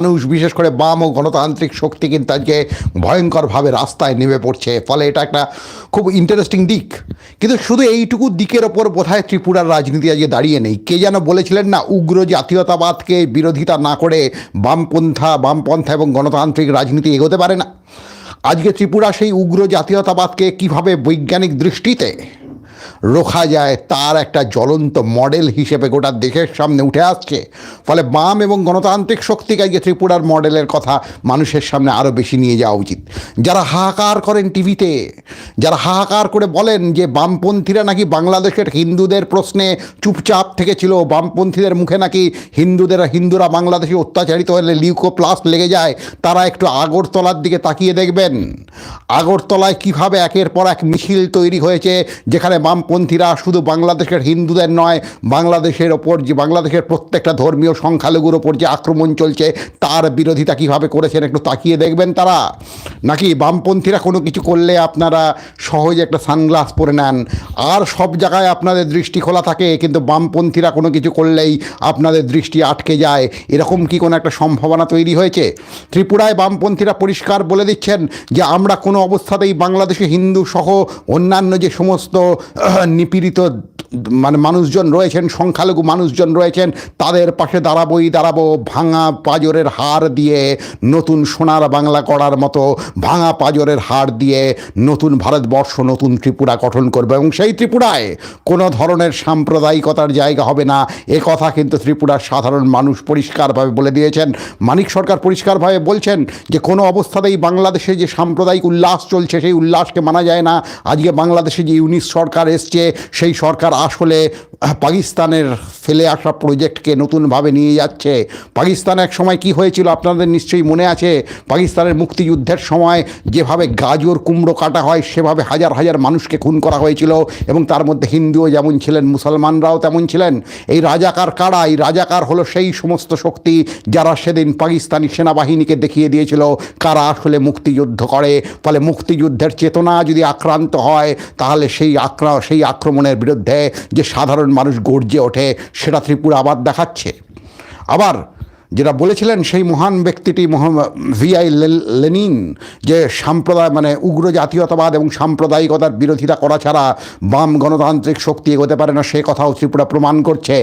মানুষ, বিশেষ করে বাম ও গণতান্ত্রিক শক্তি কিন্তু আজকে ভয়ঙ্করভাবে রাস্তায় নেমে পড়ছে। ফলে এটা একটা খুব ইন্টারেস্টিং দিক। কিন্তু শুধু এইটুকু দিকের ওপর বোধহয় ত্রিপুরার রাজনীতি আজকে দাঁড়িয়ে নেই। কে যেন বলেছিলেন না, উগ্র জাতীয়তাবাদকে বিরোধিতা না করে বামপন্থা বামপন্থা এবং গণতান্ত্রিক রাজনীতি এগোতে পারে না। আজকে ত্রিপুরা সেই উগ্র জাতীয়তাবাদকে কীভাবে বৈজ্ঞানিক দৃষ্টিতে রোখা যায়, তার একটা জ্বলন্ত মডেল হিসেবে গোটা দেশের সামনে উঠে আসছে। ফলে বাম এবং গণতান্ত্রিক শক্তিকে আজকে ত্রিপুরার মডেলের কথা মানুষের সামনে আরও বেশি নিয়ে যাওয়া উচিত। যারা হাহাকার করেন টিভিতে, যারা হাহাকার করে বলেন যে বামপন্থীরা নাকি বাংলাদেশের হিন্দুদের প্রশ্নে চুপচাপ থেকেছিল, বামপন্থীদের মুখে নাকি হিন্দুদের, হিন্দুরা বাংলাদেশে অত্যাচারিত হলে লিউকো প্লাস লেগে যায়, তারা একটু আগরতলার দিকে তাকিয়ে দেখবেন। আগরতলায় কীভাবে একের পর এক মিছিল তৈরি হয়েছে, যেখানে বামপন্থীরা শুধু বাংলাদেশের হিন্দুদের নয়, বাংলাদেশের ওপর যে, বাংলাদেশের প্রত্যেকটা ধর্মীয় সংখ্যালঘুর ওপর যে আক্রমণ চলছে, তার বিরোধিতা কীভাবে করেছেন একটু তাকিয়ে দেখবেন তারা। নাকি বামপন্থীরা কোনো কিছু করলে আপনারা সহজে একটা সানগ্লাস পরে নেন? আর সব জায়গায় আপনাদের দৃষ্টি খোলা থাকে, কিন্তু বামপন্থীরা কোনো কিছু করলেই আপনাদের দৃষ্টি আটকে যায়। এরকম কি কোনো একটা সম্ভাবনা তৈরি হয়েছে? ত্রিপুরায় বামপন্থীরা পরিষ্কার বলে দিচ্ছেন যে, আমরা কোনো অবস্থাতেই বাংলাদেশে হিন্দু সহ অন্যান্য যে সমস্ত নিপীড়িত মানে মানুষজন রয়েছেন, সংখ্যালঘু মানুষজন রয়েছেন, তাদের পাশে দাঁড়াবোই, দাঁড়াবো, ভাঙা পাজরের হার দিয়ে নতুন সোনার বাংলা করার মতো, ভাঙা পাজরের হার দিয়ে নতুন ভারতবর্ষ, নতুন ত্রিপুরা গঠন করবে। এবং সেই ত্রিপুরায় কোনো ধরনের সাম্প্রদায়িকতার জায়গা হবে না। এ কথা কিন্তু ত্রিপুরার সাধারণ মানুষ পরিষ্কারভাবে বলে দিয়েছেন। মানিক সরকার পরিষ্কারভাবে বলছেন যে, কোনো অবস্থাতেই বাংলাদেশে যে সাম্প্রদায়িক উল্লাস চলছে, সেই উল্লাসকে মানা যায় না। আজকে বাংলাদেশে যে ইউনিস সরকার এসছে, সেই সরকার আসলে পাকিস্তানের ফেলে আসা প্রজেক্টকে নতুনভাবে নিয়ে যাচ্ছে। পাকিস্তান এক সময় কি হয়েছিল আপনাদের নিশ্চয়ই মনে আছে? পাকিস্তানের মুক্তিযুদ্ধের সময় যেভাবে গাজর কুমড়ো কাটা হয়, সেভাবে হাজার হাজার মানুষকে খুন করা হয়েছিল এবং তার মধ্যে হিন্দুও যেমন ছিলেন, মুসলমানরাও তেমন ছিলেন। এই রাজাকার কারা? এই রাজাকার হলো সেই সমস্ত শক্তি যারা সেদিন পাকিস্তানি সেনাবাহিনীকে দেখিয়ে দিয়েছিল কারা আসলে মুক্তিযুদ্ধ করে। ফলে মুক্তিযুদ্ধের চেতনা যদি আক্রান্ত হয়, তাহলে সেই আক্রা, সেই আক্রমণের বিরুদ্ধে যে সাধারণ মানুষ গর্জে ওঠে সেটা ত্রিপুরা আবার দেখাচ্ছে। আবার যেটা বলেছিলেন সেই মহান ব্যক্তিটি ভিআই লেনিন, যে সাম্প্রদায় মানে উগ্র জাতীয়তাবাদ এবং সাম্প্রদায়িকতার বিরোধিতা করা ছাড়া বাম গণতান্ত্রিক শক্তি এগোতে পারে না, সে কথাও ত্রিপুরা প্রমাণ করছে।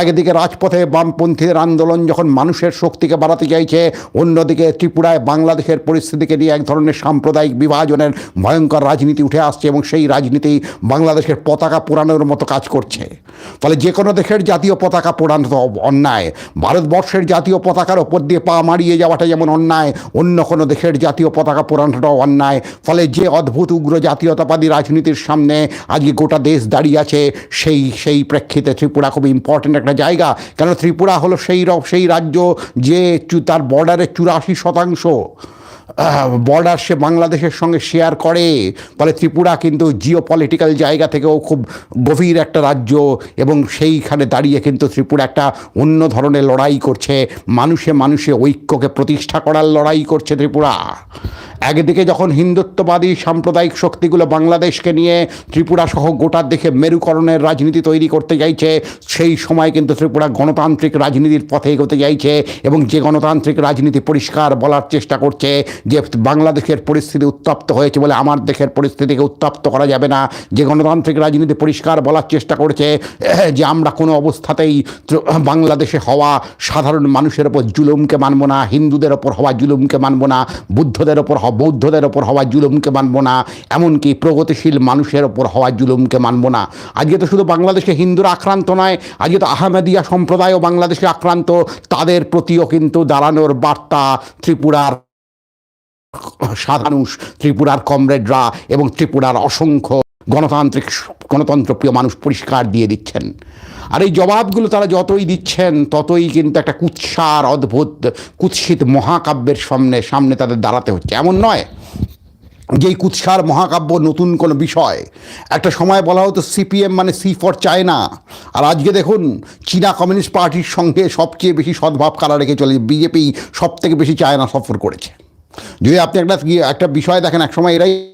একদিকে রাজপথে বামপন্থীদের আন্দোলন যখন মানুষের শক্তিকে বাড়াতে চাইছে, অন্যদিকে ত্রিপুরায় বাংলাদেশের পরিস্থিতিকে নিয়ে এক ধরনের সাম্প্রদায়িক বিভাজনের ভয়ঙ্কর রাজনীতি উঠে আসছে এবং সেই রাজনীতি বাংলাদেশের পতাকা পোড়ানোর মতো কাজ করছে। ফলে যে কোনো দেশের জাতীয় পতাকা পোড়ানো অন্যায়। ভারতবর্ষের জাতীয় পতাকার ওপর দিয়ে পা মারিয়ে যাওয়াটা যেমন অন্যায়, অন্য কোনো দেশের জাতীয় পতাকা পোড়ানোটাও অন্যায়। ফলে যে অদ্ভুত উগ্র জাতীয়তাবাদী রাজনীতির সামনে আজকে গোটা দেশ দাঁড়িয়ে আছে, সেই সেই প্রেক্ষিতে ত্রিপুরা খুব ইম্পর্ট্যান্ট একটা জায়গা। কেন ত্রিপুরা হলো সেই সেই রাজ্য যে তার বর্ডারের চুরাশি শতাংশ। বর্ডার সে বাংলাদেশের সঙ্গে শেয়ার করে। ফলে ত্রিপুরা কিন্তু জিও পলিটিক্যাল জায়গা থেকেও খুব গভীর একটা রাজ্য এবং সেইখানে দাঁড়িয়ে কিন্তু ত্রিপুরা একটা অন্য ধরনের লড়াই করছে। মানুষে মানুষে ঐক্যকে প্রতিষ্ঠা করার লড়াই করছে ত্রিপুরা। একদিকে যখন হিন্দুত্ববাদী সাম্প্রদায়িক শক্তিগুলো বাংলাদেশকে নিয়ে ত্রিপুরা সহ গোটা দেখে মেরুকরণের রাজনীতি তৈরি করতে চাইছে সেই সময় কিন্তু ত্রিপুরা গণতান্ত্রিক রাজনীতির পথে এগোতে চাইছে এবং যে গণতান্ত্রিক রাজনীতি পরিষ্কার বলার চেষ্টা করছে যে বাংলাদেশের পরিস্থিতি উত্তপ্ত হয়েছে বলে আমার দেশের পরিস্থিতিকে উত্তপ্ত করা যাবে না। যে গণতান্ত্রিক রাজনীতি পরিষ্কার বলার চেষ্টা করছে, যে আমরা কোনো অবস্থাতেই বাংলাদেশে হওয়া সাধারণ মানুষের ওপর জুলুমকে মানব না, হিন্দুদের ওপর হওয়া জুলুমকে মানব না, বুদ্ধদের ওপর বৌদ্ধদের ওপর হওয়া জুলুমকে মানব না, এমনকি প্রগতিশীল মানুষের ওপর হওয়া জুলুমকে মানব না। আজকে তো শুধু বাংলাদেশে হিন্দুরা আক্রান্ত নয়, আজকে তো আহমেদিয়া সম্প্রদায়ও বাংলাদেশে আক্রান্ত, তাদের প্রতিও কিন্তু দাঁড়ানোর বার্তা ত্রিপুরার সাধারণ ত্রিপুরার কমরেডরা এবং ত্রিপুরার অসংখ্য গণতান্ত্রিক গণতন্ত্রপ্রিয় মানুষ পরিষ্কার দিয়ে দিচ্ছেন। আর এই জবাবগুলো তারা যতই দিচ্ছেন, ততই কিন্তু একটা কুৎসার, অদ্ভুত, কুৎসিত মহাকাব্যের সামনে সামনে তাদের দাঁড়াতে হচ্ছে। এমন নয় যেই কুৎসার মহাকাব্য নতুন কোনো বিষয়। একটা সময় বলা হতো সিপিএম মানে সি ফর চায়না। আর আজকে দেখুন, চীনা কমিউনিস্ট পার্টির সঙ্গে সবচেয়ে বেশি সদ্ভাব কারা রেখে চলে বিজেপি সব থেকে বেশি চায়না সফর করেছে। যদি আপনি একটা একটা বিষয় দেখেন একসময় এরাই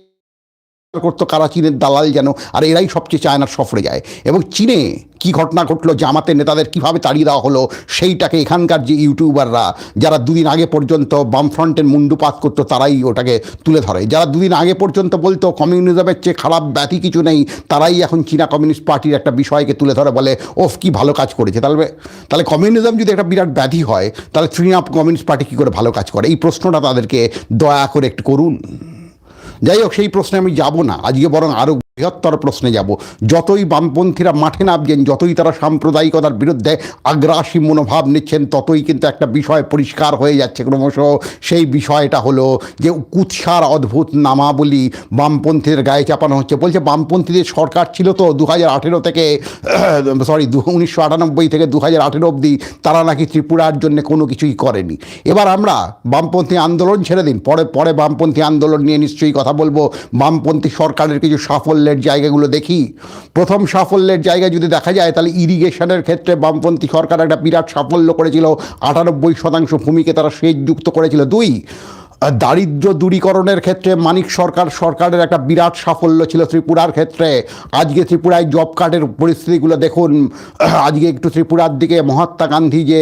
করতো কারা চীনের দালাল যেন, আর এরাই সবচেয়ে চায়নার সফরে যায়। এবং চীনে কি ঘটনা ঘটলো, জামাতের নেতাদের কীভাবে তাড়িয়ে দেওয়া হলো, সেইটাকে এখানকার যে ইউটিউবাররা, যারা দুদিন আগে পর্যন্ত বামফ্রন্টের মুন্ডুপাত করতো, তারাই ওটাকে তুলে ধরে। যারা দুদিন আগে পর্যন্ত বলতো, কমিউনিজমের চেয়ে খারাপ ব্যাধি কিছু নেই তারাই এখন চীনা কমিউনিস্ট পার্টির একটা বিষয়কে তুলে ধরে বলে, ওফ, কি ভালো কাজ করেছে। তাহলে তাহলে কমিউনিজম যদি একটা বিরাট ব্যাধি হয়, তাহলে তৃণমূল কমিউনিস্ট পার্টি কী করে ভালো কাজ করে? এই প্রশ্নটা তাদেরকে দয়া করে একটু করুন। যাই হোক, সেই প্রশ্নে আমি যাব না। আজকে বরং আরও বৃহত্তর প্রশ্নে যাব। যতই বামপন্থীরা মাঠে নামছেন, যতই তারা সাম্প্রদায়িকতার বিরুদ্ধে আগ্রাসী মনোভাব নিচ্ছেন, ততই কিন্তু একটা বিষয় পরিষ্কার হয়ে যাচ্ছে ক্রমশ। সেই বিষয়টা হলো যে কুৎসার অদ্ভুত নামাবলী বামপন্থীদের গায়ে চাপানো হচ্ছে। বলছে বামপন্থীদের সরকার ছিল তো দু হাজার আঠেরো থেকে সরি দু, উনিশশো আটানব্বই থেকে দু হাজার আঠেরো অবধি তারা নাকি ত্রিপুরার জন্য কোনো কিছুই করেনি। এবার আমরা বামপন্থী আন্দোলন ছেড়ে দিন। পরে পরে বামপন্থী আন্দোলন নিয়ে নিশ্চয়ই কথা বলব। বামপন্থী সরকারের কিছু সাফল্যের জায়গাগুলো দেখি। প্রথম সাফল্যের জায়গা যদি দেখা যায়, তাহলে ইরিগেশনের ক্ষেত্রে বামপন্থী সরকার একটা বিরাট সাফল্য করেছিল। আটানব্বই শতাংশ ভূমিকে তারা সেচ যুক্ত করেছিল। দুই, দারিদ্র দূরীকরণের ক্ষেত্রে মানিক সরকার সরকারের একটা বিরাট সাফল্য ছিল ত্রিপুরার ক্ষেত্রে। আজকে ত্রিপুরায় জব কার্ডের পরিস্থিতিগুলো দেখুন। আজকে একটু ত্রিপুরার দিকে মহাত্মা গান্ধী যে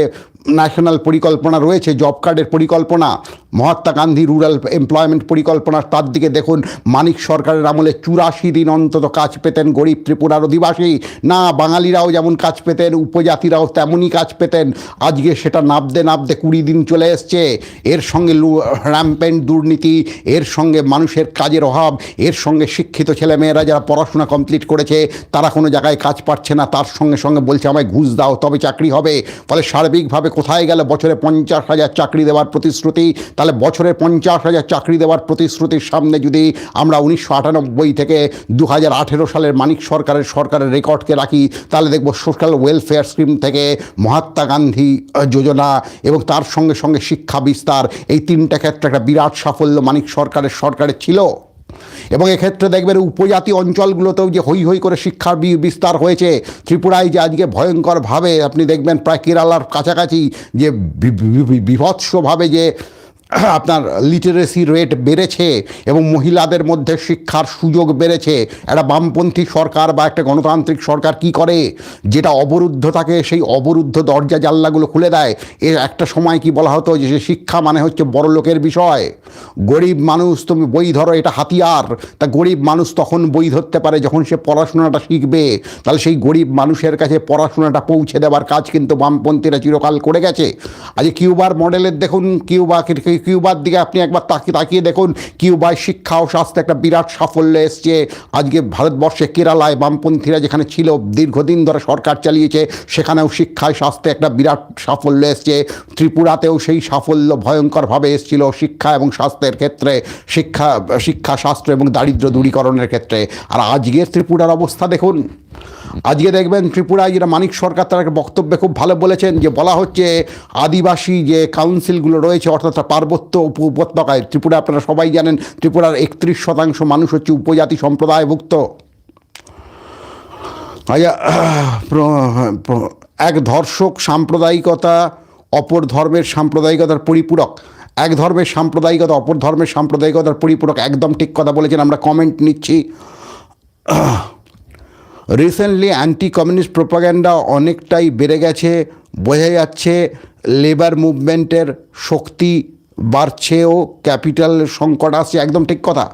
ন্যাশনাল পরিকল্পনা রয়েছে জব কার্ডের পরিকল্পনা, মহাত্মা গান্ধী রুরাল এমপ্লয়মেন্ট পরিকল্পনা, তার দিকে দেখুন, মানিক সরকারের আমলে চুরাশি দিন অন্তত কাজ পেতেন গরিব ত্রিপুরার অধিবাসী। না, বাঙালিরাও যেমন কাজ পেতেন, উপজাতিরাও তেমনই কাজ পেতেন। আজকে সেটা নাবদে নাবদে কুড়ি দিন চলে এসছে। এর সঙ্গে র্যাম্পেন্ট দুর্নীতি, এর সঙ্গে মানুষের কাজের অভাব, এর সঙ্গে শিক্ষিত ছেলেমেয়েরা যারা পড়াশোনা কমপ্লিট করেছে, তারা কোনো জায়গায় কাজ পাচ্ছে না, তার সঙ্গে সঙ্গে বলছে, আমায় ঘুষ দাও, তবে চাকরি হবে। ফলে সার্বিকভাবে কোথায় গেলে বছরে পঞ্চাশ হাজার চাকরি দেওয়ার প্রতিশ্রুতি? তাহলে বছরে পঞ্চাশ হাজার চাকরি দেওয়ার প্রতিশ্রুতির সামনে যদি আমরা উনিশশো আটানব্বই থেকে দু হাজার আঠেরো সালের মানিক সরকারের সরকারের রেকর্ডকে রাখি, তাহলে দেখব সোশ্যাল ওয়েলফেয়ার স্কিম থেকে মহাত্মা গান্ধী যোজনা এবং তার সঙ্গে সঙ্গে শিক্ষা বিস্তার, এই তিনটা ক্ষেত্রে একটা বিরাট সাফল্য মানিক সরকারের সরকারের ছিল। এবং এক্ষেত্রে দেখবেন উপজাতি অঞ্চলগুলোতেও যে হই হই করে শিক্ষার বিস্তার হয়েছে ত্রিপুরায় যে আজকে ভয়ঙ্করভাবে আপনি দেখবেন প্রায় কেরালার কাছাকাছি যে বিভৎসভাবে যে আপনার লিটারেসি রেট বেড়েছে এবং মহিলাদের মধ্যে শিক্ষার সুযোগ বেড়েছে। একটা বামপন্থী সরকার বা একটা গণতান্ত্রিক সরকার কি করে? যেটা অবরুদ্ধ থাকে সেই অবরুদ্ধ দরজা জানলাগুলো খুলে দেয়। এর একটা সময় কি বলা হতো যে শিক্ষা মানে হচ্ছে বড় লোকের বিষয়। গরিব মানুষ তুমি বই ধরো, এটা হাতিয়ার। তা গরিব মানুষ তখন বই ধরতে পারে যখন সে পড়াশোনাটা শিখবে। তাহলে সেই গরিব মানুষের কাছে পড়াশোনাটা পৌঁছে দেওয়ার কাজ কিন্তু বামপন্থীরা চিরকাল করে গেছে। আজ কিউবার মডেলের দেখুন, কিউবা কিউবার দিকে আপনি একবার তাকিয়ে তাকিয়ে দেখুন। কিউবায় শিক্ষা ও স্বাস্থ্যে একটা বিরাট সাফল্য এসছে। আজকে ভারতবর্ষে কেরালায় বামপন্থীরা যেখানে ছিল, দীর্ঘদিন ধরে সরকার চালিয়েছে, সেখানেও শিক্ষায়, স্বাস্থ্যে একটা বিরাট সাফল্য এসছে। ত্রিপুরাতেও সেই সাফল্য ভয়ঙ্করভাবে এসেছিল শিক্ষা এবং স্বাস্থ্যের ক্ষেত্রে, শিক্ষা শিক্ষা, স্বাস্থ্য এবং দারিদ্র দূরীকরণের ক্ষেত্রে। আর আজকের ত্রিপুরার অবস্থা দেখুন। আজকে দেখবেন ত্রিপুরায় যেটা মানিক সরকার তার একটা বক্তব্যে খুব ভালো বলেছেন, যে বলা হচ্ছে আদিবাসী যে কাউন্সিলগুলো রয়েছে, অর্থাৎ পার্বত্য উপ- উপত্যকায়, ত্রিপুরা আপনারা সবাই জানেন, ত্রিপুরার একত্রিশ শতাংশ মানুষ হচ্ছে উপজাতি সম্প্রদায়ভুক্ত। আচ্ছা এক ধর্ষক সাম্প্রদায়িকতা, অপর ধর্মের সাম্প্রদায়িকতার পরিপূরক। এক ধর্মের সাম্প্রদায়িকতা, অপর ধর্মের সাম্প্রদায়িকতার পরিপূরক, একদম ঠিক কথা বলেছেন, আমরা কমেন্ট নিচ্ছি। রিসেন্টলি অ্যান্টি কমিউনিস্ট প্রোপাগ্যান্ডা অনেকটাই বেড়ে গেছে। বোঝা যাচ্ছে লেবার মুভমেন্টের শক্তি বাড়ছেও ক্যাপিটাল সংকট আসছে, একদম ঠিক কথা।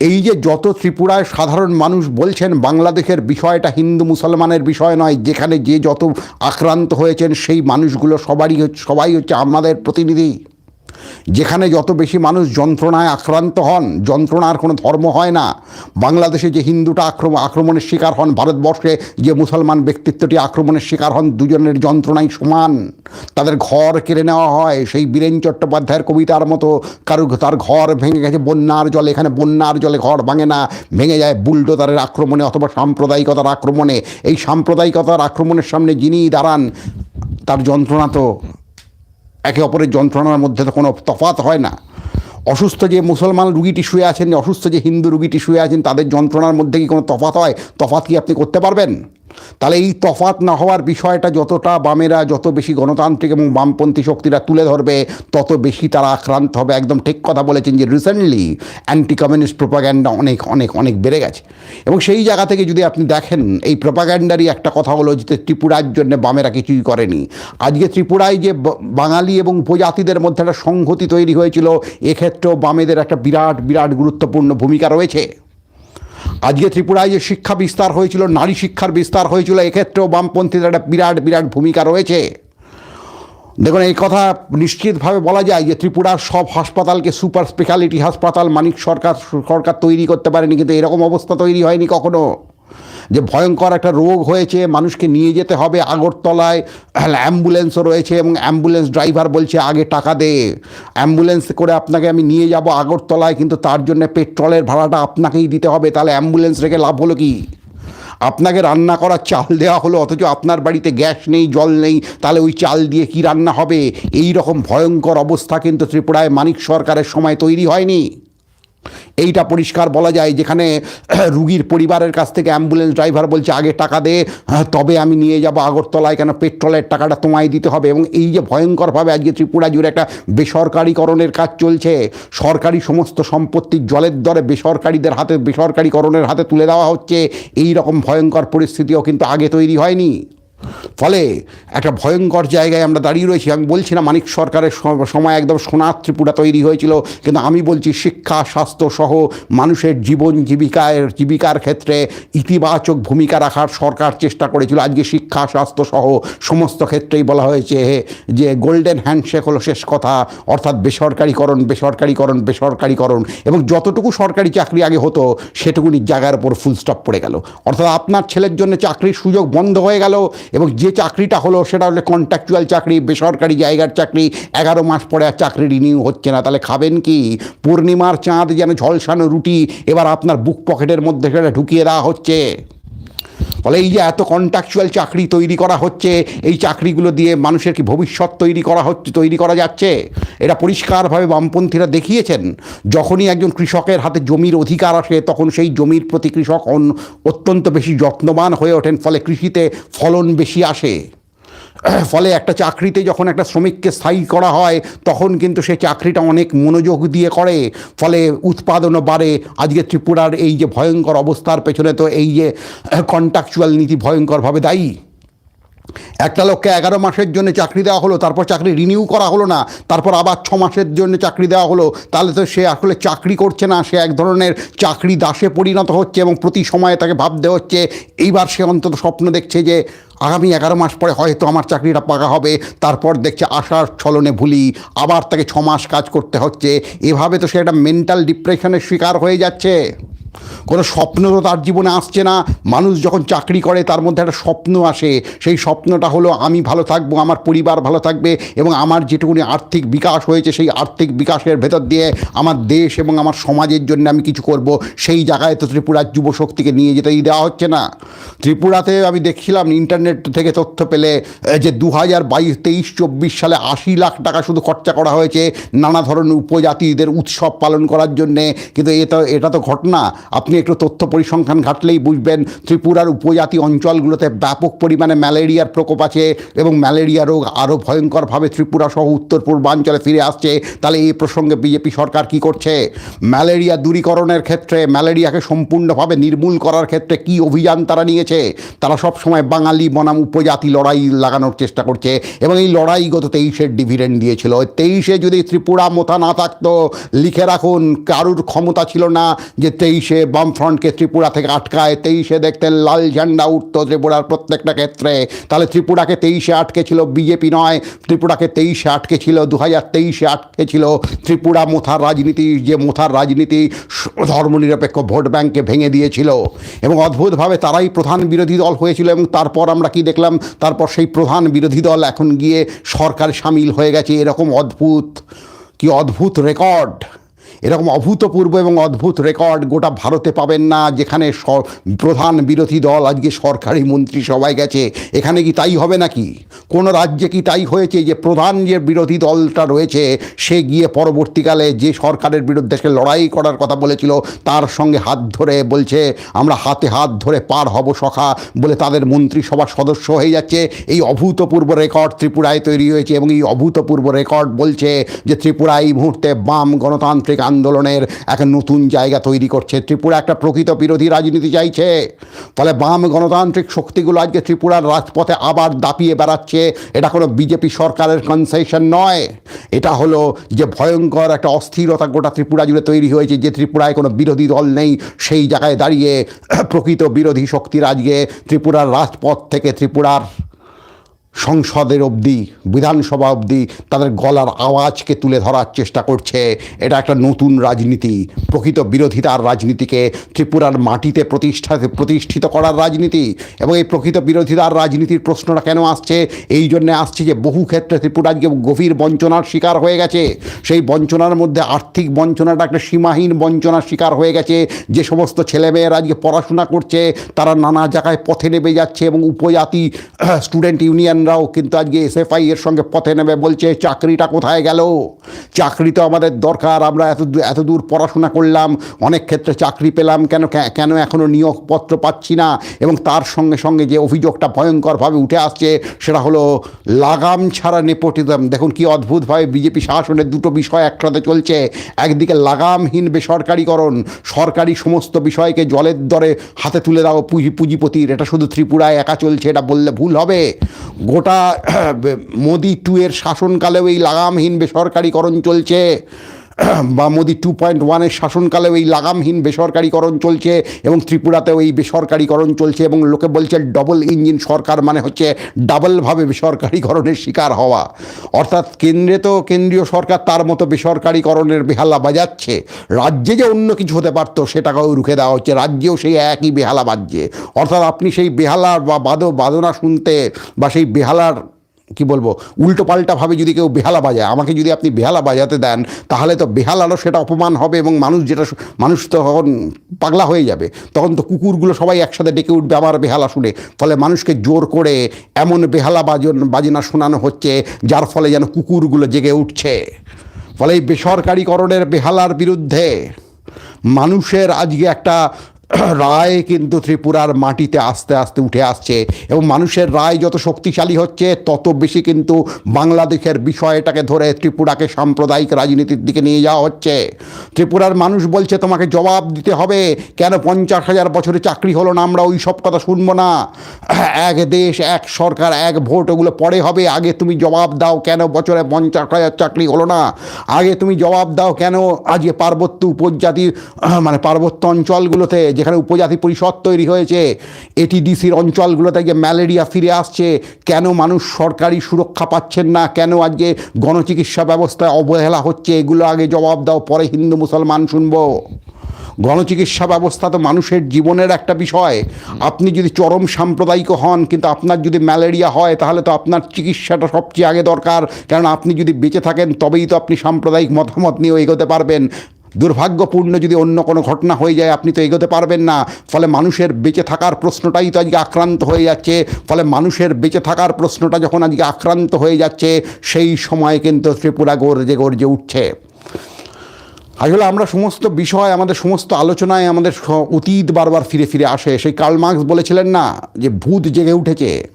এই যে যত ত্রিপুরায় সাধারণ মানুষ বলছেন, বাংলাদেশের বিষয়টা হিন্দু মুসলমানের বিষয় নয়, যেখানে যে যত আক্রান্ত হয়েছেন, সেই মানুষগুলো সবারই সবাই হচ্ছে আমাদের প্রতিনিধি। যেখানে যত বেশি মানুষ যন্ত্রণায় আক্রান্ত হন, যন্ত্রণার কোনো ধর্ম হয় না। বাংলাদেশে যে হিন্দুটা আক্রমণ আক্রমণের শিকার হন, ভারতবর্ষে যে মুসলমান ব্যক্তিত্বটি আক্রমণের শিকার হন, দুজনের যন্ত্রণাই সমান। তাদের ঘর কেড়ে নেওয়া হয়। সেই বীরেন চট্টোপাধ্যায়ের কবিতার মতো কারও তার ঘর ভেঙে গেছে, বন্যার জলে। এখানে বন্যার জলে ঘর ভাঙে না, ভেঙে যায় বুলডোজারের আক্রমণে অথবা সাম্প্রদায়িকতার আক্রমণে। এই সাম্প্রদায়িকতার আক্রমণের সামনে যিনি দাঁড়ান, তার যন্ত্রণা তো একে অপরের যন্ত্রণার মধ্যে তো কোনো তফাত হয় না। অসুস্থ যে মুসলমান রুগীটি শুয়ে আছেন, অসুস্থ যে হিন্দু রুগীটি শুয়ে আছেন, তাদের যন্ত্রণার মধ্যে কি কোনো তফাত হয়? তফাত কি আপনি করতে পারবেন? তাহলে এই তফাত না হওয়ার বিষয়টা যতটা বামেরা যত বেশি গণতান্ত্রিক এবং বামপন্থী শক্তিরা তুলে ধরবে, তত বেশি তারা আক্রান্ত হবে। একদম ঠিক কথা বলেছেন যে রিসেন্টলি অ্যান্টি কমিউনিস্ট প্রোপাগ্যান্ডা অনেক অনেক অনেক বেড়ে গেছে। এবং সেই জায়গা থেকে যদি আপনি দেখেন, এই প্রোপাগ্যান্ডারই একটা কথা হলো যে ত্রিপুরার জন্য বামেরা কিছুই করেনি। আজকে ত্রিপুরায় যে বাঙালি এবং উপজাতিদের মধ্যে একটা সংহতি তৈরি হয়েছিল, এক্ষেত্রেও বামেদের একটা বিরাট বিরাট গুরুত্বপূর্ণ ভূমিকা রয়েছে। আজকে ত্রিপুরায় যে শিক্ষা বিস্তার হয়েছিল, নারী শিক্ষার বিস্তার হয়েছিল, এক্ষেত্রেও বামপন্থীদের একটা বিরাট বিরাট ভূমিকা রয়েছে। দেখুন, এই কথা নিশ্চিতভাবে বলা যায় যে ত্রিপুরার সব হাসপাতালকে সুপার স্পেশালিটি হাসপাতাল, মানিক সরকার সরকার তৈরি করতে পারেনি, কিন্তু এরকম অবস্থা তৈরি হয়নি কখনো। যে ভয়ঙ্কর একটা রোগ হয়েছে, মানুষকে নিয়ে যেতে হবে আগরতলায় অ্যাম্বুলেন্সও রয়েছে এবং অ্যাম্বুলেন্স ড্রাইভার বলছে, আগে টাকা দে। অ্যাম্বুলেন্স করে আপনাকে আমি নিয়ে যাব আগরতলায়, কিন্তু তার জন্য পেট্রোলের ভাড়াটা আপনাকেই দিতে হবে। তাহলে অ্যাম্বুলেন্স রেখে লাভ হলো কি? আপনাকে রান্না করার চাল দেওয়া হলো, অথচ আপনার বাড়িতে গ্যাস নেই, জল নেই, তাহলে ওই চাল দিয়ে কি রান্না হবে? এই রকম ভয়ঙ্কর অবস্থা কিন্তু ত্রিপুরায় মানিক সরকারের সময় তৈরি হয়নি। এইটা পরিষ্কার বলা যায় যেখানে রুগীর পরিবারের কাছ থেকে অ্যাম্বুলেন্স ড্রাইভার বলছে আগে টাকা দে হ্যাঁ, তবে আমি নিয়ে যাব আগরতলায় কেন পেট্রোলের টাকাটা তোমায় দিতে হবে। এবং এই যে ভয়ঙ্করভাবে আজকে ত্রিপুরা জুড়ে একটা বেসরকারিকরণের কাজ চলছে সরকারি সমস্ত সম্পত্তি জলের দরে বেসরকারিদের হাতে বেসরকারিকরণের হাতে তুলে দেওয়া হচ্ছে। এই রকম ভয়ঙ্কর পরিস্থিতিও কিন্তু আগে তৈরি হয়নি। ফলে একটা ভয়ঙ্কর জায়গায় আমরা দাঁড়িয়ে রয়েছি। আমি বলছি না, মানিক সরকারের সময় একদম সোনার ত্রিপুরা তৈরি হয়েছিল, কিন্তু আমি বলছি শিক্ষা, স্বাস্থ্য সহ মানুষের জীবন জীবিকার জীবিকার ক্ষেত্রে ইতিবাচক ভূমিকা রাখার সরকার চেষ্টা করেছিল। আজকে শিক্ষা, স্বাস্থ্য সহ সমস্ত ক্ষেত্রেই বলা হয়েছে যে গোল্ডেন হ্যান্ডশেক হলো শেষ কথা, অর্থাৎ বেসরকারিকরণ বেসরকারিকরণ বেসরকারিকরণ, এবং যতটুকু সরকারি চাকরি আগে হতো, সেটুকুনি জায়গার উপর ফুল স্টপ পড়ে গেল। অর্থাৎ আপনার ছেলের জন্য চাকরির সুযোগ বন্ধ হয়ে গেল এবং যে চাকরিটা হলো সেটা হলে কন্ট্রাকচুয়াল চাকরি, বেসরকারি জায়গার চাকরি, এগারো মাস পরে আর চাকরি রিনিউ হচ্ছে না। তাহলে খাবেন কি? পূর্ণিমার চাঁদ যেন ঝলসানো রুটি এবার আপনার বুক পকেটের মধ্যে সেটা ঢুকিয়ে দেওয়া হচ্ছে। ফলে এই যে এত কন্ট্রাকচুয়াল চাকরি তৈরি করা হচ্ছে, এই চাকরিগুলো দিয়ে মানুষের কি ভবিষ্যৎ তৈরি করা হচ্ছে, তৈরি করা যাচ্ছে? এটা পরিষ্কারভাবে বামপন্থীরা দেখিয়েছেন, যখনই একজন কৃষকের হাতে জমির অধিকার আসে, তখন সেই জমির প্রতি কৃষক অত্যন্ত বেশি যত্নবান হয়ে ওঠেন, ফলে কৃষিতে ফলন বেশি আসে। ফলে একটা চাকরিতে যখন একটা শ্রমিককে স্থায়ী করা হয়, তখন কিন্তু সে চাকরিটা অনেক মনোযোগ দিয়ে করে। ফলে উৎপাদনও বাড়ে। আজকে ত্রিপুরার এই যে ভয়ঙ্কর অবস্থার পেছনে তো এই যে কন্ট্রাকচুয়াল নীতি ভয়ঙ্করভাবে দায়ী। একটা লোককে এগারো মাসের জন্য চাকরি দেওয়া হলো, তারপর চাকরি রিনিউ করা হলো না, তারপর আবার ছ মাসের জন্য চাকরি দেওয়া হলো, তাহলে তো সে আসলে চাকরি করছে না, সে এক ধরনের চাকরি দাসে পরিণত হচ্ছে এবং প্রতি সময়ে তাকে ভাবতে হচ্ছে, এইবার সে অন্তত স্বপ্ন দেখছে যে আগামী এগারো মাস পরে হয়তো আমার চাকরিটা পাকা হবে, তারপর দেখছে আশার ছলনে ভুলি, আবার তাকে ছ মাস কাজ করতে হচ্ছে, এভাবে তো সে একটা মেন্টাল ডিপ্রেশনের শিকার হয়ে যাচ্ছে। কোনো স্বপ্ন তো তার জীবনে আসছে না। মানুষ যখন চাকরি করে, তার মধ্যে একটা স্বপ্ন আসে। সেই স্বপ্নটা হলো, আমি ভালো থাকব, আমার পরিবার ভালো থাকবে এবং আমার যেটুকুনি আর্থিক বিকাশ হয়েছে, সেই আর্থিক বিকাশের ভেতর দিয়ে আমার দেশ এবং আমার সমাজের জন্য আমি কিছু করব। সেই জায়গায় তো ত্রিপুরার যুবশক্তিকে নিয়ে যেতেই দেওয়া হচ্ছে না। ত্রিপুরাতে আমি দেখছিলাম ইন্টারনেট থেকে তথ্য পেলে যে দু হাজার বাইশ, তেইশ, চব্বিশ সালে আশি লাখ টাকা শুধু খরচা করা হয়েছে নানা ধরনের উপজাতিদের উৎসব পালন করার জন্যে। কিন্তু এটা এটা তো ঘটনা। আপনি একটু তথ্য পরিসংখ্যান ঘাটলেই বুঝবেন। ত্রিপুরার উপজাতি অঞ্চলগুলোতে ব্যাপক পরিমাণে ম্যালেরিয়ার প্রকোপ আছে এবং ম্যালেরিয়া রোগ আরও ভয়ঙ্করভাবে ত্রিপুরা সহ উত্তর পূর্বাঞ্চলে ফিরে আসছে। তাহলে এই প্রসঙ্গে বিজেপি সরকার কি করছে? ম্যালেরিয়া দূরীকরণের ক্ষেত্রে, ম্যালেরিয়াকে সম্পূর্ণভাবে নির্মূল করার ক্ষেত্রে কি অভিযান তারা নিয়েছে? তারা সব সময় বাঙালি বনাম উপজাতি লড়াই লাগানোর চেষ্টা করছে এবং এই লড়াই গত তেইশের ডিভিডেন্ড দিয়েছিল। তেইশে যদি ত্রিপুরা মোথা না থাকতো, লিখে রাখুন, কারুর ক্ষমতা ছিল না যে তেইশে বামফ্রন্টকে ত্রিপুরা থেকে আটকায়, তেইশে দেখতেন লাল ঝান্ডা উঠতো ত্রিপুরার প্রত্যেকটা ক্ষেত্রে। তাহলে ত্রিপুরাকে তেইশে আটকে ছিল বিজেপি নয়, ত্রিপুরাকে তেইশে আটকে ছিল দু হাজার তেইশে আটকে ছিল ত্রিপুরা মোথার রাজনীতি, যে মোথার রাজনীতি ধর্মনিরপেক্ষ ভোট ব্যাংকে ভেঙে দিয়েছিল। এবং অদ্ভুতভাবে তারাই প্রধান বিরোধী দল হয়েছিল এবং তারপর আমরা কি দেখলাম? তারপর সেই প্রধান বিরোধী দল এখন গিয়ে সরকার সামিল হয়ে গেছে। এরকম অদ্ভুত, কি অদ্ভুত রেকর্ড এরকম অভূতপূর্ব এবং অদ্ভুত রেকর্ড গোটা ভারতে পাবেন না, যেখানে প্রধান বিরোধী দল আজকে সরকারি মন্ত্রী সবাই গেছে। এখানে কি তাই হবে নাকি? কোন রাজ্যে কি তাই হয়েছে যে প্রধান যে বিরোধী দলটা রয়েছে, সে গিয়ে পরবর্তীকালে যে সরকারের বিরুদ্ধে সে লড়াই করার কথা বলেছিল, তার সঙ্গে হাত ধরে বলছে, আমরা হাতে হাত ধরে পার হব সখা বলে তাদের মন্ত্রিসভার সদস্য হয়ে যাচ্ছে। এই অভূতপূর্ব রেকর্ড ত্রিপুরায় তৈরি হয়েছে এবং এই অভূতপূর্ব রেকর্ড বলছে যে ত্রিপুরা এই মুহূর্তে বাম গণতান্ত্রিক আন্দোলনের একটা নতুন জায়গা তৈরি করছে। ত্রিপুরা একটা প্রকৃত বিরোধী রাজনীতি চাইছে। ফলে বাম গণতান্ত্রিক শক্তিগুলো আজকে ত্রিপুরার রাজপথে আবার দাপিয়ে বেড়াচ্ছে। এটা কোনো বিজেপি সরকারের কনসেশন নয়। এটা হলো যে ভয়ঙ্কর একটা অস্থিরতা গোটা ত্রিপুরা জুড়ে তৈরি হয়েছে, যে ত্রিপুরায় কোনো বিরোধী দল নেই। সেই জায়গায় দাঁড়িয়ে প্রকৃত বিরোধী শক্তির আজকে ত্রিপুরার রাজপথ থেকে ত্রিপুরার সংসদের অবধি, বিধানসভা অবধি তাদের গলার আওয়াজকে তুলে ধরার চেষ্টা করছে। এটা একটা নতুন রাজনীতি। প্রকৃত বিরোধিতার রাজনীতিকে ত্রিপুরার মাটিতে প্রতিষ্ঠা, প্রতিষ্ঠিত করার রাজনীতি এবং এই প্রকৃত বিরোধিতার রাজনীতির প্রশ্নটা কেন আসছে? এই জন্যে আসছে যে বহু ক্ষেত্রে ত্রিপুরা আজকে গভীর বঞ্চনার শিকার হয়ে গেছে। সেই বঞ্চনার মধ্যে আর্থিক বঞ্চনাটা একটা সীমাহীন বঞ্চনার শিকার হয়ে গেছে। যে সমস্ত ছেলেমেয়েরা আজকে পড়াশোনা করছে, তারা নানা জায়গায় পথে নেমে যাচ্ছে এবং উপজাতি স্টুডেন্ট ইউনিয়নরাও কিন্তু আজকে এসএফআই এর সঙ্গে পথে নেমে বলছে, চাকরিটা কোথায় গেল? চাকরি তো আমাদের দরকার, আমরা এত এত দূর পড়াশোনা করলাম, অনেক ক্ষেত্রে চাকরি পেলাম, কেন কেন এখনও নিয়োগপত্র পাচ্ছি না? এবং তার সঙ্গে সঙ্গে যে অভিযোগটা ভয়ঙ্করভাবে উঠে আসছে, সেটা হলো লাগাম ছাড়া নেপোটিজম। দেখুন কি অদ্ভুতভাবে বিজেপি শাসনের দুটো বিষয় একসাথে চলছে। একদিকে লাগামহীন বেসরকারিকরণ, সরকারি সমস্ত বিষয়কে জলের দরে হাতে তুলে দাও পুঁজি, পুঁজিপতির, এটা শুধু ত্রিপুরায় একা চলছে, এটা বললে ভুল হবে। গোটা মোদি টু এর শাসনকালেও এই লাগামহীন বেসরকারিকরণ চলছে। বা মোদি টু পয়েন্ট ওয়ানের শাসনকালেও এই লাগামহীন বেসরকারিকরণ চলছে এবং ত্রিপুরাতেও এই বেসরকারিকরণ চলছে এবং লোকে বলছে ডবল ইঞ্জিন সরকার মানে হচ্ছে ডাবলভাবে বেসরকারিকরণের শিকার হওয়া। অর্থাৎ কেন্দ্রে তো কেন্দ্রীয় সরকার, তার মতো বেসরকারিকরণের বেহালা বাজাচ্ছে। রাজ্যে যে অন্য কিছু হতে পারতো, সেটাকেও রুখে দেওয়া হচ্ছে। রাজ্যেও সেই একই বেহালা বাজছে। অর্থাৎ আপনি সেই বেহালার বা বাদ বাদনা শুনতে বা সেই বেহালার কি বলব, উল্টো পাল্টাভাবে যদি কেউ বেহালা বাজায়, আমাকে যদি আপনি বেহালা বাজাতে দেন, তাহলে তো বেহালারও সেটা অপমান হবে এবং মানুষ যেটা মানুষ তখন পাগলা হয়ে যাবে। তখন তো কুকুরগুলো সবাই একসাথে ডেকে উঠবে আমার বেহালা শুনে। ফলে মানুষকে জোর করে এমন বেহালা বাজন, বাজনা শোনানো হচ্ছে, যার ফলে যেন কুকুরগুলো জেগে উঠছে। ফলে এই বেসরকারিকরণের বেহালার বিরুদ্ধে মানুষের আজকে একটা রায় কিন্তু ত্রিপুরার মাটিতে আস্তে আস্তে উঠে আসছে এবং মানুষের রায় যত শক্তিশালী হচ্ছে তত বেশি কিন্তু বাংলাদেশের বিষয়টাকে ধরে ত্রিপুরাকে সাম্প্রদায়িক রাজনীতির দিকে নিয়ে যাওয়া হচ্ছে। ত্রিপুরার মানুষ বলছে তোমাকে জবাব দিতে হবে। কেন পঞ্চাশ হাজার বছরে চাকরি হলো না? আমরা ওই সব কথা শুনব না। এক দেশ এক সরকার এক ভোট ওগুলো পরে হবে। আগে তুমি জবাব দাও কেন বছরে পঞ্চাশ হাজার চাকরি হলো না? আগে তুমি জবাব দাও কেন আজকে পার্বত্য উপজাতির আহ, মানে পার্বত্য অঞ্চলগুলোতে যেখানে উপজাতি পরিষদ তৈরি হয়েছে এটিডিসির অঞ্চলগুলোতে গিয়ে ম্যালেরিয়া ফিরে আসছে। কেন মানুষ সরকারি সুরক্ষা পাচ্ছেন না? কেন আজকে গণচিকিৎসা ব্যবস্থায় অবহেলা হচ্ছে? এগুলো আগে জবাব দাও, পরে হিন্দু মুসলমান শুনব। গণচিকিৎসা ব্যবস্থা তো মানুষের জীবনের একটা বিষয়। আপনি যদি চরম সাম্প্রদায়িক হন, কিন্তু আপনার যদি ম্যালেরিয়া হয়, তাহলে তো আপনার চিকিৎসাটা সবচেয়ে আগে দরকার। কারণ আপনি যদি বেঁচে থাকেন, তবেই তো আপনি সাম্প্রদায়িক মতামত নিয়েও এগোতে পারবেন। দুর্ভাগ্যপূর্ণ যদি অন্য কোনো ঘটনা হয়ে যায়, আপনি তো এগোতে পারবেন না। ফলে মানুষের বেঁচে থাকার প্রশ্নটাই তো আজকে আক্রান্ত হয়ে যাচ্ছে। ফলে মানুষের বেঁচে থাকার প্রশ্নটা যখন আজকে আক্রান্ত হয়ে যাচ্ছে, সেই সময় কিন্তু ত্রিপুরা গর্জে গর্জে উঠছে। আসলে আমরা সমস্ত বিষয়, আমাদের সমস্ত আলোচনায় আমাদের অতীত বারবার ফিরে ফিরে আসে। সেই কার্ল মার্কস বলেছিলেন না যে, ভূত জেগে উঠেছে।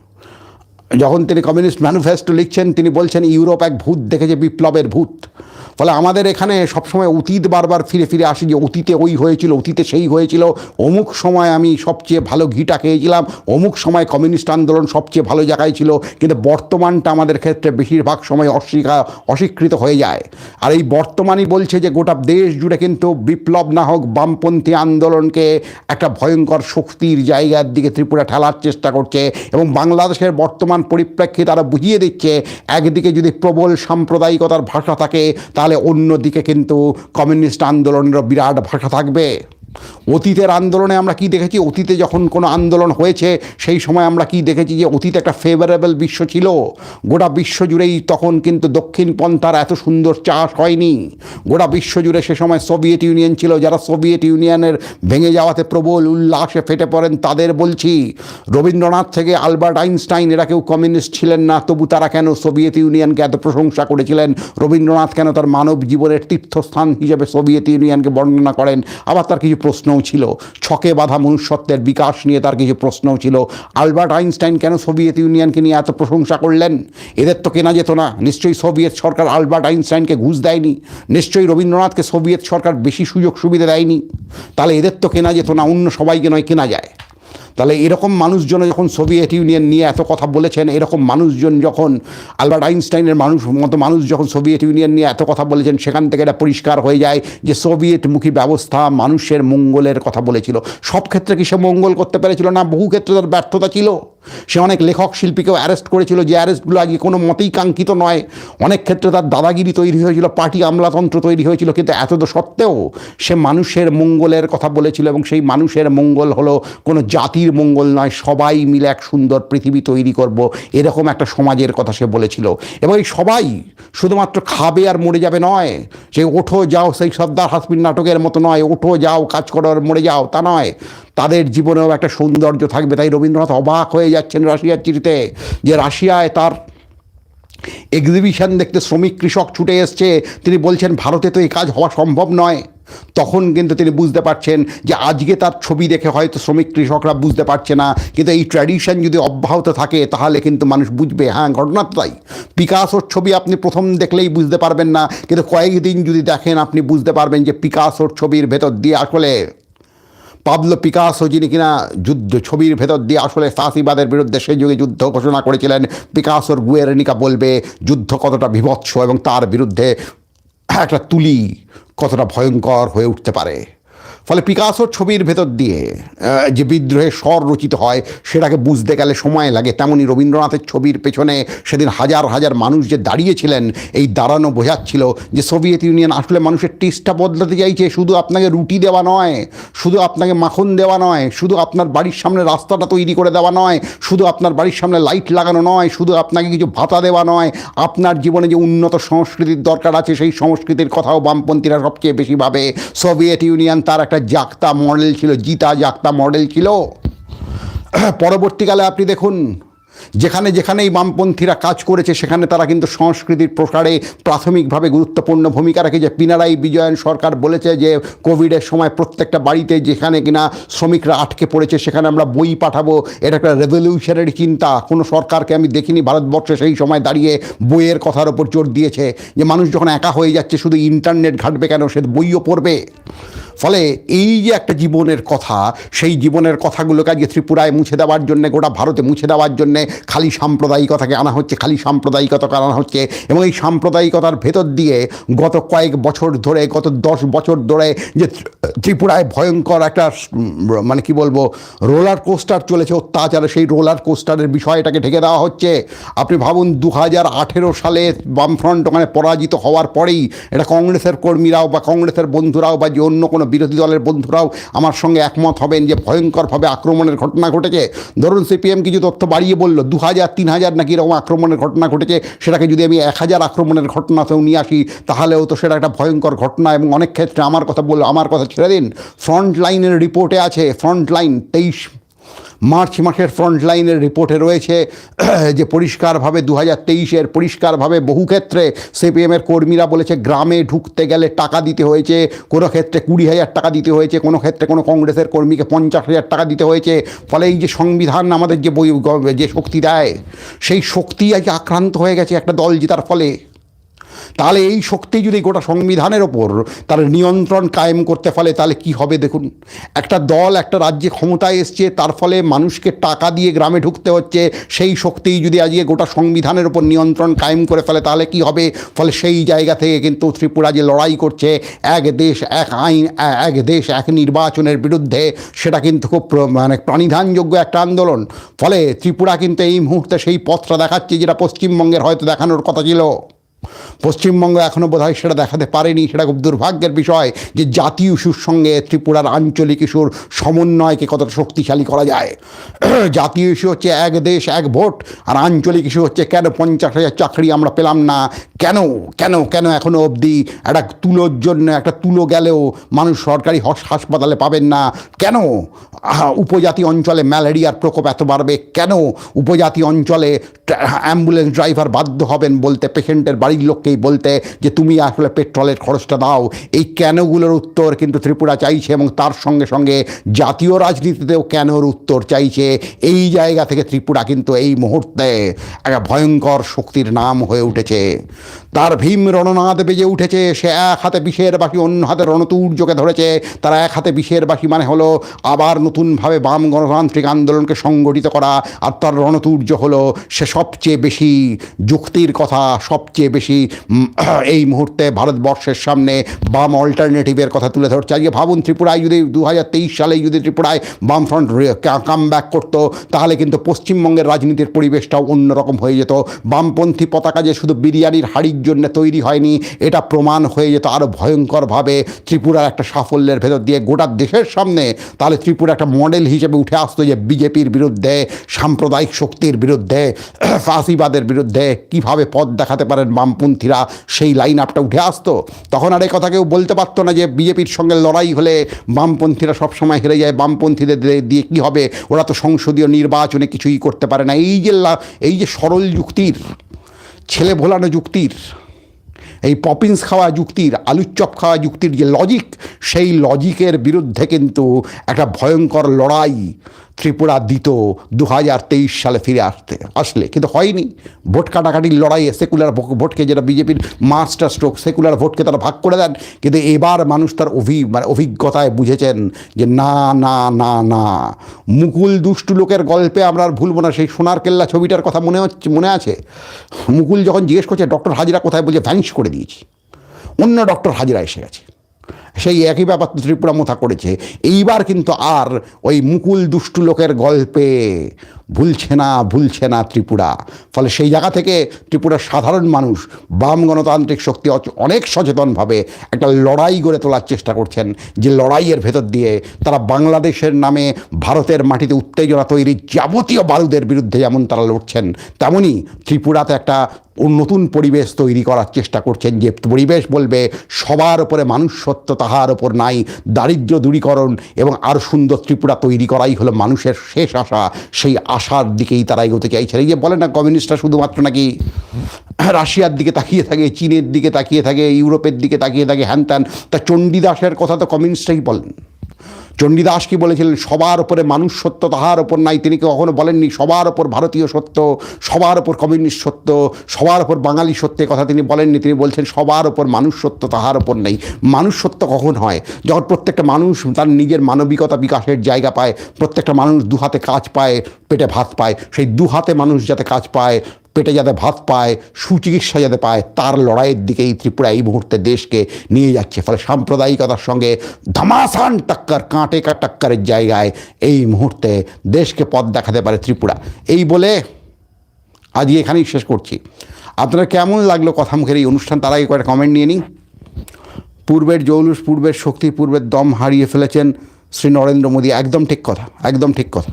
যখন তিনি কমিউনিস্ট ম্যানিফেস্টো লিখছেন, তিনি বলছেন, ইউরোপ এক ভূত দেখেছে বিপ্লবের ভূত। ফলে আমাদের এখানে সবসময় অতীত বারবার ফিরে ফিরে আসি যে অতীতে ওই হয়েছিল, অতীতে সেই হয়েছিল। অমুক সময় আমি সবচেয়ে ভালো ঘিটা খেয়েছিলাম, অমুক সময় কমিউনিস্ট আন্দোলন সবচেয়ে ভালো জায়গায় ছিল, কিন্তু বর্তমানটা আমাদের ক্ষেত্রে বেশিরভাগ সময় অস্বীকার অস্বীকৃত হয়ে যায়। আর এই বর্তমানই বলছে যে গোটা দেশ জুড়ে কিন্তু বিপ্লব না হোক, বামপন্থী আন্দোলনকে একটা ভয়ঙ্কর শক্তির জায়গার দিকে ত্রিপুরা ঠেলার চেষ্টা করছে এবং বাংলাদেশের বর্তমান পরিপ্রেক্ষিতে তারা বুঝিয়ে দিচ্ছে, একদিকে যদি প্রবল সাম্প্রদায়িকতার ভাষা থাকে তাহলে অন্যদিকে কিন্তু কমিউনিস্ট আন্দোলনেরও বিরাট ভাষা থাকবে। অতীতের আন্দোলনে আমরা কি দেখেছি? অতীতে যখন কোনো আন্দোলন হয়েছে, সেই সময় আমরা কি দেখেছি যে অতীতে একটা ফেভারেবল বিশ্ব ছিল? গোটা বিশ্ব জুড়েই তখন কিন্তু দক্ষিণ পন্থার এত সুন্দর চাষ হয়নি। গোটা বিশ্ব জুড়ে সে সময় সোভিয়েত ইউনিয়ন ছিল, যারা সোভিয়েত ইউনিয়নের ভেঙে যাওয়াতে প্রবল উল্লাসে ফেটে পড়েন তাদের বলছি, রবীন্দ্রনাথ থেকে আলবার্ট আইনস্টাইন, এরা কেউ কমিউনিস্ট ছিলেন না, তবু তারা কেন সোভিয়েত ইউনিয়নকে এত প্রশংসা করেছিলেন? রবীন্দ্রনাথ কেন তার মানব জীবনের তীর্থস্থান হিসেবে সোভিয়েত ইউনিয়নকে বর্ণনা করেন? আবার তার কিছু প্রশ্নও ছিল। ছকে বাধা মনুষ্যত্বের বিকাশ নিয়ে তার কিছু প্রশ্নও ছিল। আলবার্ট আইনস্টাইন কেন সোভিয়েত ইউনিয়নকে নিয়ে এত প্রশংসা করলেন? এদের তো কেনা যেত না। নিশ্চয়ই সোভিয়েত সরকার আলবার্ট আইনস্টাইনকে ঘুষ দেয়নি। নিশ্চয়ই রবীন্দ্রনাথকে সোভিয়েত সরকার বেশি সুযোগ সুবিধা দেয়নি। তাহলে এদের তো কেনা যেত না, অন্য সবাইকে নয়, কেনা যায়। তাহলে এরকম মানুষজন যখন সোভিয়েত ইউনিয়ন নিয়ে এত কথা বলেছেন, এরকম মানুষজন যখন, আলবার্ট আইনস্টাইনের মানুষ, মতো মানুষ যখন সোভিয়েত ইউনিয়ন নিয়ে এত কথা বলেছেন, সেখান থেকে এটা পরিষ্কার হয়ে যায় যে সোভিয়েতমুখী ব্যবস্থা মানুষের মঙ্গলের কথা বলেছিল। সব ক্ষেত্রে কি সে মঙ্গল করতে পেরেছিল? না, বহু ক্ষেত্রে তার ব্যর্থতা ছিল। সে অনেক লেখক শিল্পীকেও অ্যারেস্ট করেছিল, যে অ্যারেস্টগুলো আগে কোনো মতেই কাঙ্ক্ষিত নয়। অনেক ক্ষেত্রে তার দাদাগিরি তৈরি হয়েছিল, পার্টি আমলাতন্ত্র তৈরি হয়েছিল, কিন্তু এত সত্ত্বেও সে মানুষের মঙ্গলের কথা বলেছিল এবং সেই মানুষের মঙ্গল হলো কোনো জাতির মঙ্গল নয়, সবাই মিলে এক সুন্দর পৃথিবী তৈরি করব, এরকম একটা সমাজের কথা সে বলেছিল। এবং এই সবাই শুধুমাত্র খাবে আর মরে যাবে নয় সে ওঠো যাও সেই সর্দার হাসপিন নাটকের মতো নয়, ওঠো যাও, কাজ করো আর মরে যাও, তা নয়। তাদের জীবনেও একটা সৌন্দর্য থাকবে। তাই রবীন্দ্রনাথ অবাক হয়ে যাচ্ছেন রাশিয়ার চিঠিতে যে রাশিয়ায় তার এক্সিবিশন দেখতে শ্রমিক কৃষক ছুটে এসছে। তিনি বলছেন, ভারতে তো এই কাজ হওয়া সম্ভব নয়। তখন কিন্তু তিনি বুঝতে পারছেন যে আজকে তার ছবি দেখে হয়তো শ্রমিক কৃষকরা বুঝতে পারছে না। কিন্তু এই ট্র্যাডিশন যদি অব্যাহত থাকে, তাহলে কিন্তু মানুষ বুঝবে হ্যাঁ ঘটনা তাই। পিকাসোর ছবি আপনি প্রথম দেখলেই বুঝতে পারবেন না। কিন্তু কয়েকদিন যদি দেখেন, আপনি বুঝতে পারবেন যে পিকাসোর ছবির ভেতর দিয়ে আসলে পাবলো পিকাসো, যিনি কিনা যুদ্ধ ছবির ভেতর দিয়ে আসলে ফাঁসিবাদের বিরুদ্ধে সেই যুগে যুদ্ধ ঘোষণা করেছিলেন। পিকাসোর গুয়েরেনিকা বলবে, যুদ্ধ কতটা বিভৎস এবং তার বিরুদ্ধে একটা তুলি কতটা ভয়ঙ্কর হয়ে উঠতে পারে। ফলে পিকাসোর ছবির ভেতর দিয়ে যে বিদ্রোহের স্বর রচিত হয়, সেটাকে বুঝতে গেলে সময় লাগে। তেমনি রবীন্দ্রনাথের ছবির পেছনে সেদিন হাজার হাজার মানুষ যে দাঁড়িয়েছিলেন, এই দাঁড়ানো বোঝাচ্ছিল যে সোভিয়েত ইউনিয়ন আসলে মানুষের টেস্টটা বদলাতে চাইছে। শুধু আপনাকে রুটি দেওয়া নয়, শুধু আপনাকে মাখন দেওয়া নয়, শুধু আপনার বাড়ির সামনে রাস্তাটা তৈরি করে দেওয়া নয়, শুধু আপনার বাড়ির সামনে লাইট লাগানো নয়, শুধু আপনাকে কিছু ভাতা দেওয়া নয়, আপনার জীবনে যে উন্নত সংস্কৃতির দরকার আছে, সেই সংস্কৃতির কথাও বামপন্থীরা সবচেয়ে বেশি ভাবে। সোভিয়েত ইউনিয়ন তার একটা জাগতা মডেল ছিল, জিতা জাগতা মডেল ছিল। পরবর্তীকালে আপনি দেখুন, যেখানে যেখানে এই বামপন্থীরা কাজ করেছে, সেখানে তারা কিন্তু সংস্কৃতির প্রসারে প্রাথমিকভাবে গুরুত্বপূর্ণ ভূমিকা রেখেছে। পিনারাই বিজয়ন সরকার বলেছে যে, কোভিডের সময় প্রত্যেকটা বাড়িতে যেখানে কিনা শ্রমিকরা আটকে পড়েছে, সেখানে আমরা বই পাঠাবো। এটা একটা রেভলিউশনারি চিন্তা। কোনো সরকারকে আমি দেখিনি, ভারতবর্ষে সেই সময় দাঁড়িয়ে বইয়ের কথার ওপর জোর দিয়েছে। যে মানুষ যখন একা হয়ে যাচ্ছে, শুধু ইন্টারনেট ঘাটবে কেন, সে বইও পড়বে। ফলে এই যে একটা জীবনের কথা, সেই জীবনের কথাগুলোকে আজকে ত্রিপুরায় মুছে দেওয়ার জন্য, গোটা ভারতে মুছে দেওয়ার জন্যে খালি সাম্প্রদায়িকতাকে আনা হচ্ছে, খালি সাম্প্রদায়িকতাকে আনা হচ্ছে এবং এই সাম্প্রদায়িকতার ভেতর দিয়ে গত কয়েক বছর ধরে, গত দশ বছর ধরে যে ত্রিপুরায় ভয়ঙ্কর একটা মানে কি বলব, রোলার কোস্টার চলেছে অত্যাচারে। সেই রোলার কোস্টারের বিষয়টাকে ঢেকে দেওয়া হচ্ছে। আপনি ভাবুন দু হাজার আঠেরো সালে বামফ্রন্ট ওখানে পরাজিত হওয়ার পরেই এটা কংগ্রেসের কর্মীরাও বা কংগ্রেসের বন্ধুরাও বা যে অন্য কোনো বিরোধী দলের বন্ধুরাও আমার সঙ্গে একমত হবেন যে ভয়ঙ্করভাবে আক্রমণের ঘটনা ঘটেছে। ধরুন, সিপিএম কিছু তথ্য বাড়িয়ে বলল দু হাজার তিন হাজার নাকি এরকম আক্রমণের ঘটনা ঘটেছে, সেটাকে যদি আমি এক হাজার আক্রমণের ঘটনাতেও নিয়ে আসি, তাহলেও তো সেটা একটা ভয়ঙ্কর ঘটনা এবং অনেক ক্ষেত্রে আমার কথা বলল, আমার কথা ছেড়ে দিন। ফ্রন্ট লাইনের রিপোর্টে আছে, ফ্রন্ট লাইন তেইশ মার্চ মাসের ফ্রন্ট লাইনের রিপোর্টে রয়েছে, যে পরিষ্কারভাবে দু হাজার তেইশের পরিষ্কারভাবে বহু ক্ষেত্রে সিপিএমের কর্মীরা বলেছে, গ্রামে ঢুকতে গেলে টাকা দিতে হয়েছে, কোনো ক্ষেত্রে কুড়ি হাজার টাকা দিতে হয়েছে, কোনো ক্ষেত্রে কোনো কংগ্রেসের কর্মীকে পঞ্চাশ হাজার টাকা দিতে হয়েছে। ফলে এই যে সংবিধান আমাদের যে বই, যে শক্তি দেয়, সেই শক্তি আজকে আক্রান্ত হয়ে গেছে একটা দল জেতার ফলে। তাহলে এই শক্তি যদি গোটা সংবিধানের ওপর তার নিয়ন্ত্রণ কায়েম করতে ফলে তাহলে কি হবে দেখুন? একটা দল, একটা রাজ্যে ক্ষমতায় এসছে, তার ফলে মানুষকে টাকা দিয়ে গ্রামে ঢুকতে হচ্ছে, সেই শক্তি যদি আজকে গোটা সংবিধানের ওপর নিয়ন্ত্রণ কায়েম করে ফেলে তাহলে কি হবে? ফলে সেই জায়গা থেকে কিন্তু ত্রিপুরা যে লড়াই করছে, এক দেশ, এক আইন, এক দেশ, এক নির্বাচনের বিরুদ্ধে সেটা কিন্তু খুব মানে প্রাণিধানযোগ্য একটা আন্দোলন। ফলে ত্রিপুরা কিন্তু এই মুহূর্তে সেই পথটা দেখাচ্ছে যেটা পশ্চিমবঙ্গের হয়তো দেখানোর কথা ছিল। পশ্চিমবঙ্গ এখনও বোধহয় সেটা দেখাতে পারেনি। সেটা খুব দুর্ভাগ্যের বিষয় যে জাতীয় ইস্যুর সঙ্গে ত্রিপুরার আঞ্চলিক ইস্যুর সমন্বয়কে কতটা শক্তিশালী করা যায়। জাতীয় ইস্যু হচ্ছে এক দেশ, এক ভোট, আর আঞ্চলিক ইস্যু হচ্ছে কেন পঞ্চাশ হাজার চাকরি আমরা পেলাম না? কেন? কেন? কেন এখনও অবধি একটা তুলোর জন্য, একটা তুলো গেলেও মানুষ সরকারি হস- হাসপাতালে পাবেন না? কেন? উপজাতি অঞ্চলে ম্যালেরিয়ার প্রকোপ এত বাড়বে? কেন? উপজাতি অঞ্চলে অ্যাম্বুলেন্স ড্রাইভার বাধ্য হবেন বলতে পেশেন্টের বাড়ির লোককেই বলতে যে, তুমি আসলে পেট্রোলের খরচটা দাও। এই কেনগুলোর উত্তর কিন্তু ত্রিপুরা চাইছে এবং তার সঙ্গে সঙ্গে জাতীয় রাজনীতিতেও কেনর উত্তর চাইছে। এই জায়গা থেকে ত্রিপুরা কিন্তু এই মুহূর্তে একটা ভয়ঙ্কর শক্তির নাম হয়ে উঠেছে। তার ভীম রণনাদ বেজে উঠেছে। সে এক হাতে বিষের বাসি অন্য হাতে রণতুর্যকে ধরেছে। তারা এক হাতে বিষের বাসি মানে হলো আবার নতুনভাবে বাম গণতান্ত্রিক আন্দোলনকে সংগঠিত করা। আর তার রণতুর্য হলো সে সবচেয়ে বেশি যুক্তির কথা, সবচেয়ে বেশি এই মুহূর্তে ভারতবর্ষের সামনে বাম অল্টারনেটিভের কথা তুলে ধরছে। আজকে ভাবুন, ত্রিপুরায় যদি দু হাজার তেইশ সালে যদি ত্রিপুরায় বামফ্রন্ট কাম ব্যাক করতো, তাহলে কিন্তু পশ্চিমবঙ্গের রাজনীতির পরিবেশটাও অন্যরকম হয়ে যেত। বামপন্থী পতাকা যে শুধু বিরিয়ানির হাড়ির জন্য তৈরি হয়নি, এটা প্রমাণ হয়ে যেত আরও ভয়ঙ্করভাবে ত্রিপুরার একটা সাফল্যের ভেতর দিয়ে। গোটা দেশের সামনে তাহলে ত্রিপুরা একটা মডেল হিসেবে উঠে আসতো যে বিজেপির বিরুদ্ধে, সাম্প্রদায়িক শক্তির বিরুদ্ধে, ফাঁসিবাদের বিরুদ্ধে কীভাবে পথ দেখাতে পারেন বামপন্থীরা সেই লাইন আপটা উঠে আসতো। তখন আর এই কথা কেউ বলতে পারতো না যে বিজেপির সঙ্গে লড়াই হলে বামপন্থীরা সবসময় হেরে যায়, বামপন্থীদের দিয়ে- কী হবে? ওরা তো সংসদীয় নির্বাচনে কিছুই করতে পারে না। এই যে এই যে সরল যুক্তির, ছেলে ভোলানো যুক্তির, এই পপিন্স খাওয়া যুক্তির, আলুর চপ খাওয়া যুক্তির যে লজিক সেই লজিকের বিরুদ্ধে কিন্তু একটা ভয়ঙ্কর লড়াই ত্রিপুরা দিত দু হাজার তেইশ সালে ফিরে আসতে, আসলে, কিন্তু হয়নি। ভোট কাটাকাটির লড়াইয়ে সেকুলার ভোটকে যেটা বিজেপির মাস্টার স্ট্রোক, সেকুলার ভোটকে তারা ভাগ করে দেন। কিন্তু এবার মানুষ তার অভি মানে অভিজ্ঞতায় বুঝেছেন যে না না না না। মুকুল দুষ্টু লোকের গল্পে আমরা আর ভুলবো না, সেই সোনার কেল্লা ছবিটার কথা মনে হচ্ছে, মনে আছে? মুকুল যখন জিজ্ঞেস করছে, ডক্টর হাজিরা কোথায়? বলছে ভ্যানিশ করে দিয়েছি। অন্য ডক্টর হাজিরা এসে গেছে। সেই একই ব্যাপার ত্রিপুরা মোথা করেছে। এইবার কিন্তু আর ওই মুকুল দুষ্টু লোকের গল্পে ভুলছে না ভুলছে না ত্রিপুরা। ফলে সেই জায়গা থেকে ত্রিপুরার সাধারণ মানুষ, বাম গণতান্ত্রিক শক্তি অনেক সচেতনভাবে একটা লড়াই গড়ে তোলার চেষ্টা করছেন, যে লড়াইয়ের ভেতর দিয়ে তারা বাংলাদেশের নামে ভারতের মাটিতে উত্তেজনা তৈরির যাবতীয় বারুদের বিরুদ্ধে যেমন তারা লড়ছেন তেমনই ত্রিপুরাতে একটা নতুন পরিবেশ তৈরি করার চেষ্টা করছেন যে পরিবেশ বলবে, সবার ওপরে মানুষ সত্য তাহার ওপর নাই দারিদ্র্য দূরীকরণ এবং আরও সুন্দর ত্রিপুরা তৈরি করাই হলো মানুষের শেষ আশা। সেই আশার দিকেই তারা এগোতে চাইছেন। এই যে বলে না, কমিউনিস্টরা শুধুমাত্র নাকি রাশিয়ার দিকে তাকিয়ে থাকে, চীনের দিকে তাকিয়ে থাকে, ইউরোপের দিকে তাকিয়ে থাকে, হ্যান ত্যান। তা চণ্ডীদাসের কথা তো কমিউনিস্টরাই বলেন। চণ্ডীদাস কি বলেছিলেন? সবার ওপরে মানুষ সত্য, তাহার ওপর নাই। তিনি কখনো বলেননি, সবার ওপর ভারতীয় সত্য, সবার ওপর কমিউনিস্ট সত্য, সবার ওপর বাঙালি সত্য কথা তিনি বলেননি। তিনি বলছেন, সবার ওপর মানুষ সত্য, তাহার ওপর নেই। মানুষ সত্য কখন হয়? যখন প্রত্যেকটা মানুষ তার নিজের মানবিকতা বিকাশের জায়গা পায়, প্রত্যেকটা মানুষ দু হাতে কাজ পায়, পেটে ভাত পায়। সেই দু হাতে মানুষ যাতে কাজ পায় পেটে যাতে ভাত পায়, সুচিকিৎসা যাতে পায়, তার লড়াইয়ের দিকেই ত্রিপুরা এই মুহূর্তে দেশকে নিয়ে যাচ্ছে। ফলে সাম্প্রদায়িকতার সঙ্গে ধামাসান টাক্কার, কাঁটে কা টাক্কারের জায়গায় এই মুহূর্তে দেশকে পথ দেখাতে পারে ত্রিপুরা। এই বলে আজকে এখানেই শেষ করছি। আপনারা কেমন লাগল কথা মুখের এই অনুষ্ঠান, তার আগে কয়েকটা কমেন্ট নিয়ে নিন পূর্বের জৌলুস, পূর্বের শক্তি, পূর্বের দম হারিয়ে ফেলেছেন শ্রী নরেন্দ্র মোদী। একদম ঠিক কথা, একদম ঠিক কথা।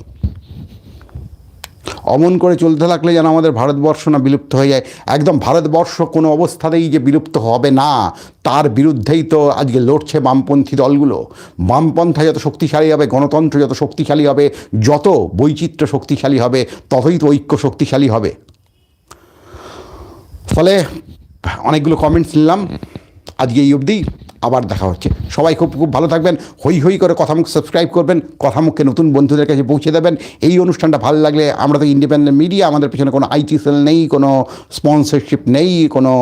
অমন করে চলতে থাকলে যেন আমাদের ভারতবর্ষ না বিলুপ্ত হয়ে যায়। একদম ভারতবর্ষ কোনো অবস্থাতেই যে বিলুপ্ত হবে না, তার বিরুদ্ধেই তো আজকে লড়ছে বামপন্থী দলগুলো। বামপন্থা যত শক্তিশালী হবে, গণতন্ত্র যত শক্তিশালী হবে, যত বৈচিত্র্য শক্তিশালী হবে, ততই তো ঐক্য শক্তিশালী হবে। ফলে অনেকগুলো কমেন্টস নিলাম। আজকে এই অবধি। আবার দেখা হচ্ছে। সবাই খুব খুব ভালো থাকবেন হই হই করে কথামুখ সাবস্ক্রাইব করবেন কথামুখকে নতুন বন্ধুদের কাছে পৌঁছে দেবেন। এই অনুষ্ঠানটা ভালো লাগলে আমরা তো ইন্ডিপেন্ডেন্ট মিডিয়া আমাদের পিছনে কোনো আইটি সেল নেই, কোনো স্পন্সরশিপ নেই, কোনো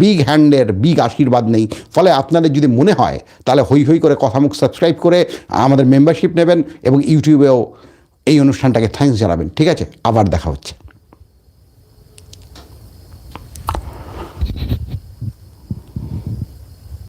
বিগ হ্যান্ডের বিগ আশীর্বাদ নেই। ফলে আপনাদের যদি মনে হয়, তাহলে হই হই করে কথামুখ সাবস্ক্রাইব করে আমাদের মেম্বারশিপ নেবেন এবং ইউটিউবেও এই অনুষ্ঠানটাকে থ্যাঙ্কস জানাবেন। ঠিক আছে, আবার দেখা হচ্ছে।